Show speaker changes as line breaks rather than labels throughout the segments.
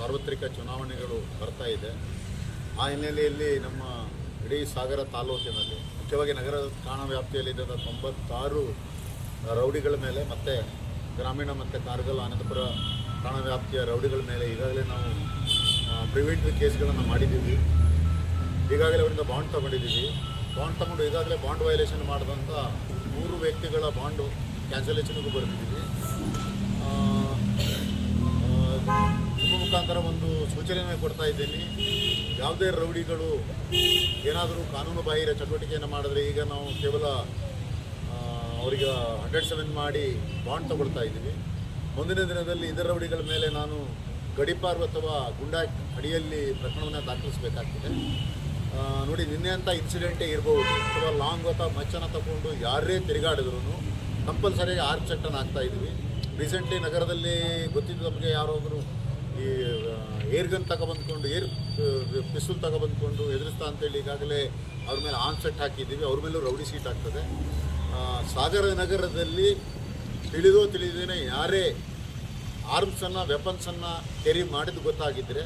ಸಾರ್ವತ್ರಿಕ ಚುನಾವಣೆಗಳು ಬರ್ತಾ ಇದೆ. ಆ ಹಿನ್ನೆಲೆಯಲ್ಲಿ ನಮ್ಮ ಇಡೀ ಸಾಗರ ತಾಲೂಕಿನಲ್ಲಿ, ಮುಖ್ಯವಾಗಿ ನಗರ ಠಾಣಾ ವ್ಯಾಪ್ತಿಯಲ್ಲಿದ್ದ ತೊಂಬತ್ತಾರು ರೌಡಿಗಳ ಮೇಲೆ ಮತ್ತು ಗ್ರಾಮೀಣ ಮತ್ತು ಕಾರ್ಗಲ್ ಆನಂದಪುರ ಠಾಣಾ ವ್ಯಾಪ್ತಿಯ ರೌಡಿಗಳ ಮೇಲೆ ಈಗಾಗಲೇ ನಾವು ಪ್ರಿವೆಂಟಿವ್ ಕೇಸ್ಗಳನ್ನು ಮಾಡಿದ್ದೀವಿ. ಈಗಾಗಲೇ ಅವರಿಂದ ಬಾಂಡ್ ತಗೊಂಡಿದ್ದೀವಿ. ಬಾಂಡ್ ತಗೊಂಡು ಈಗಾಗಲೇ ಬಾಂಡ್ ವೈಲೇಷನ್ ಮಾಡಿದಂಥ ಮೂರು ವ್ಯಕ್ತಿಗಳ ಬಾಂಡು ಕ್ಯಾನ್ಸಲೇಷನ್ಗೂ ಬರೆದಿದ್ದೀವಿ ಆ, ಆ, ನಿಮ್ಮ ಮುಖಾಂತರ ಸೂಚನೆಯನ್ನು ಕೊಡ್ತಾ ಇದ್ದೀನಿ. ಯಾವುದೇ ರೌಡಿಗಳು ಏನಾದರೂ ಕಾನೂನು ಬಾಹಿರ ಚಟುವಟಿಕೆಯನ್ನು ಮಾಡಿದ್ರೆ ಈಗ ನಾವು ಕೇವಲ ಅವರಿಗೆ ಹಂಡ್ರೆಡ್ ಸೆವೆನ್ ಮಾಡಿ ಬಾಂಡ್ ತಗೊಳ್ತಾ ಇದ್ದೀವಿ. ಮುಂದಿನ ದಿನದಲ್ಲಿ ಇದರ ರೌಡಿಗಳ ಮೇಲೆ ನಾನು ಗಡಿಪಾರು ಅಥವಾ ಗುಂಡಾ ಅಡಿಯಲ್ಲಿ ಪ್ರಕರಣವನ್ನು ದಾಖಲಿಸಬೇಕಾಗ್ತದೆ. ನೋಡಿ, ನಿನ್ನೆ ಅಂತ ಇನ್ಸಿಡೆಂಟೇ ಇರ್ಬೋದು, ಅಥವಾ ಲಾಂಗ್ ಅಥವಾ ಮಚ್ಚನ ತಗೊಂಡು ಯಾರೇ ತಿರುಗಾಡಿದ್ರು ಕಂಪಲ್ಸರಿಯಾಗಿ ಆರ್ಮ್ ಚಟ್ಟನ್ನು ಹಾಕ್ತಾ ಇದ್ವಿ ರೀಸೆಂಟ್ಲಿ ನಗರದಲ್ಲಿ ಗೊತ್ತಿದ್ದ ನಮಗೆ ಯಾರೊಬ್ಬರು ಈ ಏರ್ ಗನ್ ತಗೊಬಂದ್ಕೊಂಡು, ಏರ್ ಪಿಸ್ತೂಲ್ ತಗೊಬಂದ್ಕೊಂಡು ಎದುರಿಸ್ತಾ ಅಂತೇಳಿ ಈಗಾಗಲೇ ಅವ್ರ ಮೇಲೆ ಆನ್ ಸೆಟ್ ಹಾಕಿದ್ದೀವಿ. ಅವ್ರ ಮೇಲೂ ರೌಡಿ ಸೀಟ್ ಆಗ್ತದೆ. ಸಾಗರ ನಗರದಲ್ಲಿ ತಿಳಿದೋ ತಿಳಿದೇನೆ ಯಾರೇ ಆರ್ಮ್ಸನ್ನು ವೆಪನ್ಸನ್ನು ಕೆರಿ ಮಾಡಿದ್ದು ಗೊತ್ತಾಗಿದ್ದರೆ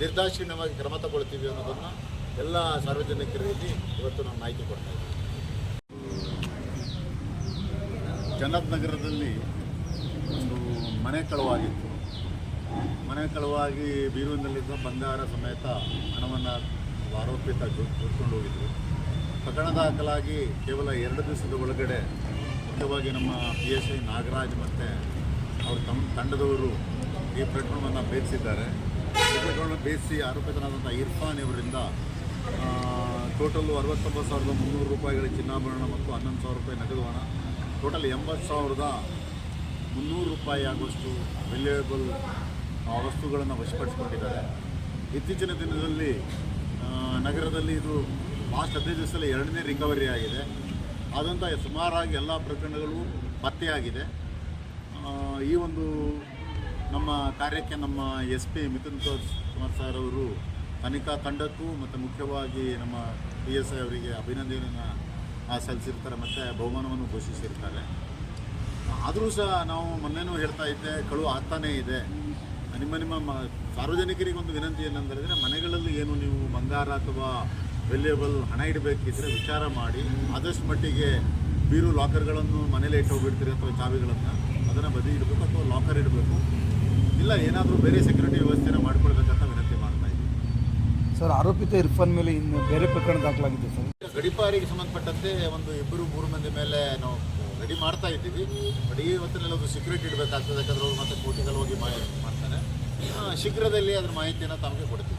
ನಿರ್ದಾಕ್ಷಿಣ್ಯವಾಗಿ ಕ್ರಮ ತಗೊಳ್ತೀವಿ ಅನ್ನೋದನ್ನು ಎಲ್ಲ ಸಾರ್ವಜನಿಕರಲ್ಲಿ ಇವತ್ತು ನಾನು ಮಾಹಿತಿ ಕೊಡ್ತಾ ಇದ್ದೀನಿ ಜನತ್ ನಗರದಲ್ಲಿ ಒಂದು ಮನೆ ಕಳವಾಗಿತ್ತು. ಮನೆ ಕಳುವಾಗಿ ಬೀರುವಿನಲ್ಲಿದ್ದ ಬಂಗಾರ ಸಮೇತ ಹಣವನ್ನು ಆರೋಪಿತ ಜೋಡ್ಕೊಂಡು ಹೋಗಿದ್ರು. ಪ್ರಕರಣ ದಾಖಲಾಗಿ ಕೇವಲ ಎರಡು ದಿವಸದ ಒಳಗಡೆ ಮುಖ್ಯವಾಗಿ ನಮ್ಮ ಪಿ ಎಸ್ ಐ ನಾಗರಾಜ್ ಮತ್ತು ಅವ್ರ ತಮ್ಮ ತಂಡದವರು ಈ ಪ್ರಕರಣವನ್ನು ಬೇಯಿಸಿದ್ದಾರೆ ಈ ಬೇಯಿಸಿ ಆರೋಪಿತನಾದಂಥ ಇರ್ಫಾನ್ ಇವರಿಂದ ಟೋಟಲ್ಲು ಅರವತ್ತೊಂಬತ್ತು ಸಾವಿರದ ಮುನ್ನೂರು ರೂಪಾಯಿಗಳ ಚಿನ್ನಾಭರಣ ಮತ್ತು ಹನ್ನೊಂದು ಸಾವಿರ ರೂಪಾಯಿ ನಗದು ಹಣ. ಟೋಟಲ್ ಎಂಬತ್ತು ಸಾವಿರದ ಮುನ್ನೂರು ರೂಪಾಯಿ ಆಗುವಷ್ಟು ವ್ಯಾಲ್ಯೂಯಬಲ್ ವಸ್ತುಗಳನ್ನು ವಶಪಡಿಸಿಕೊಂಡಿದ್ದಾರೆ. ಇತ್ತೀಚಿನ ದಿನದಲ್ಲಿ ನಗರದಲ್ಲಿ ಇದು ಲಾಸ್ಟ್ ಹದಿನೈದು ದಿವಸದಲ್ಲಿ ಎರಡನೇ ರಿಕವರಿ ಆಗಿದೆ. ಆದಂಥ ಸುಮಾರಾಗಿ ಎಲ್ಲ ಪ್ರಕರಣಗಳು ಪತ್ತೆಯಾಗಿದೆ. ಈ ಒಂದು ನಮ್ಮ ಕಾರ್ಯಕ್ಕೆ ನಮ್ಮ S P Mithun Kumar sir ಅವರು ತನಿಖಾ ತಂಡಕ್ಕೂ ಮತ್ತು ಮುಖ್ಯವಾಗಿ ನಮ್ಮ ಪಿ ಎಸ್ ಐ ಅವರಿಗೆ ಅಭಿನಂದನೆಯನ್ನು ಸಲ್ಲಿಸಿರ್ತಾರೆ ಮತ್ತು ಬಹುಮಾನವನ್ನು ಘೋಷಿಸಿರ್ತಾರೆ. ಆದರೂ ಸಹ ನಾವು ಮೊನ್ನೆನೂ ಹೇಳ್ತಾ ಇದ್ದೆ, ಕಳು ಆಗ್ತಾನೇ ಇದೆ. ನಿಮ್ಮ ನಿಮ್ಮ ಸಾರ್ವಜನಿಕರಿಗೆ ಒಂದು ವಿನಂತಿ ಏನಂದರೆ ಮನೆಗಳಲ್ಲಿ ಏನು ನೀವು ಬಂಗಾರ ಅಥವಾ ವೆಲ್ಯೂಯಬಲ್ ಹಣ ಇಡಬೇಕಿದ್ರೆ ವಿಚಾರ ಮಾಡಿ, ಆದಷ್ಟು ಮಟ್ಟಿಗೆ ಬೀರು ಲಾಕರ್ಗಳನ್ನು ಮನೇಲಿ ಇಟ್ಟು ಹೋಗ್ಬಿಡ್ತೀರಿ ಅಥವಾ ಚಾವಿಗಳನ್ನು, ಅದನ್ನು ಬದಿ ಇಡಬೇಕು ಅಥವಾ ಲಾಕರ್ ಇಡಬೇಕು. ಇಲ್ಲ, ಏನಾದರೂ ಬೇರೆ ಸೆಕ್ಯೂರಿಟಿ ವ್ಯವಸ್ಥೆನ ಮಾಡ್ಕೊಳ್ಬೇಕಂತ ವಿನಂತಿ ಮಾಡ್ತಾ ಇದ್ದೀನಿ.
ಸರ್, ಆರೋಪಿತ ಇರ್ಫಾನ್ ಮೇಲೆ ಇನ್ನು ಬೇರೆ ಪ್ರಕರಣ ದಾಖಲಾಗಿದೆ ಸರ್.
ಗಡಿಪಾರಿಗೆ ಸಂಬಂಧಪಟ್ಟಂತೆ ಒಂದು ಇಬ್ಬರು ಮೂರು ಮಂದಿ ಮೇಲೆ ನಾವು ರೆಡಿ ಮಾಡ್ತಾ ಇದ್ದೀವಿ. ಬಟ್ ಈ ಹೊತ್ತಿನಲ್ಲಿ ಒಂದು ಸೆಕ್ಯೂರಿಟಿ ಇಡಬೇಕಾಗ್ತದೆ ಯಾಕಂದ್ರೆ ಅವರು ಮತ್ತೆ ಕೋಟಿಗಳು ಹೋಗಿ ಆ, ಶೀಘ್ರದಲ್ಲಿ ಅದ್ರ ಮಾಹಿತಿಯನ್ನು ತಮಗೆ ಕೊಡ್ತೀವಿ.